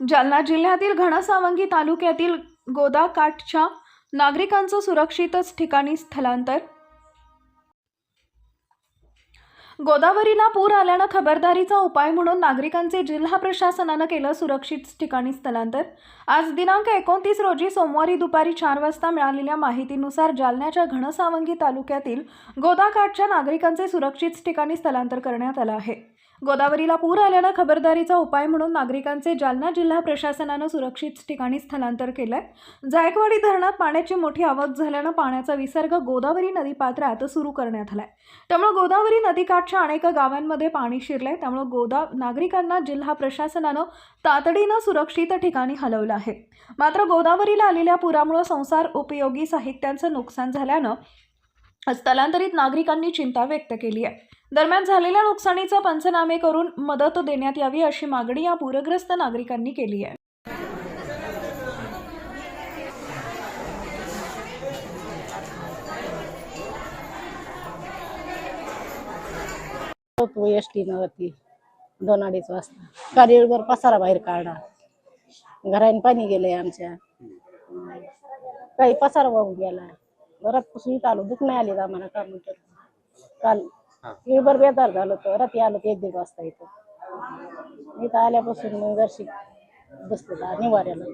जालना जिल्ह्यातील घनसावंगी तालुक्यातील गोदाकाठच्या नागरिकांचं सुरक्षितच ठिकाणी स्थलांतर. गोदावरीला पूर आल्यानं खबरदारीचा उपाय म्हणून नागरिकांचे जिल्हा प्रशासनानं केलं सुरक्षित ठिकाणी स्थलांतर. आज दिनांक एकोणतीस रोजी सोमवारी दुपारी चार वाजता मिळालेल्या माहितीनुसार जालन्याच्या घनसावंगी तालुक्यातील गोदाकाठच्या नागरिकांचे सुरक्षित ठिकाणी स्थलांतर करण्यात आलं आहे. गोदावरीला पूर आल्यानं खबरदारीचा उपाय म्हणून नागरिकांचे जालना जिल्हा प्रशासनानं सुरक्षित ठिकाणी स्थलांतर केलं आहे जायकवाडी धरणात पाण्याची मोठी आवक झाल्यानं पाण्याचा विसर्ग गोदावरी नदीपात्रात सुरू करण्यात आला आहे त्यामुळे गोदावरी नदीकाठच्या अनेक गावांमध्ये पाणी शिरलं आहे त्यामुळे गोदा नागरिकांना जिल्हा प्रशासनानं तातडीनं सुरक्षित ठिकाणी हलवलं आहे. मात्र गोदावरीला आलेल्या पुरामुळे संसार उपयोगी साहित्यांचं नुकसान झाल्यानं स्थलांतरित नागरिकांनी चिंता व्यक्त केली आहे. दरम्यान झालेल्या नुकसानीचा पंचनामे करून मदत देण्यात यावी अशी मागणी या पूरग्रस्त नागरिकांनी केली आहे. एस टी वरती दोन अडीच वाजता. गाडीवर पसारा बाहेर काढा घराने पाणी गेलंय आमच्या. काही पसारा वाहून गेला. घरात पुसून आलो. दुख नाही आली आम्हाला. काय म्हणतो काल इळभर बेदार झालो तर रात्री आलो ते एक दीड वाजता इथं. इथं आल्यापासून मग जरशी बसलो निवाऱ्याला.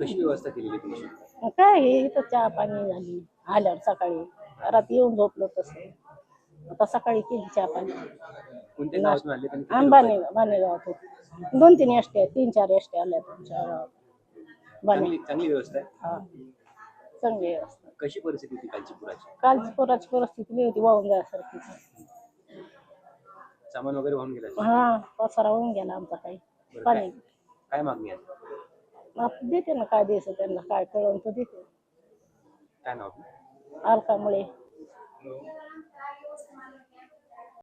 कशी व्यवस्था केलेली तुमची? मग काय हे इथं चहा पाणी झाली. आल्यावर सकाळी रात्री येऊन झोपलो तसं. आता सकाळी केली चहा पाणी. कोणत्या गावातून आले त्यांनी किती आंबाने बाणेगावात होते. दोन तीन एसटी आहेत तीन चार एसटी आल्या तुमच्या गावात. बाणे चांगली चांगली व्यवस्था आहे. हा. चांगली व्यवस्था कशी परिस्थिती होती कालची पुराची? कालची पोराची परिस्थिती लई होती वाहून जायसारखी सामान वगैरे वाहून गेला हा पसारा होऊन गेला आमचा काही. बरं, पाणी. काय मागणी आहे? आता देते ना काय द्यायचं त्यांना काय कळवून तर देते. काय नाव आपलं? अलकामुळे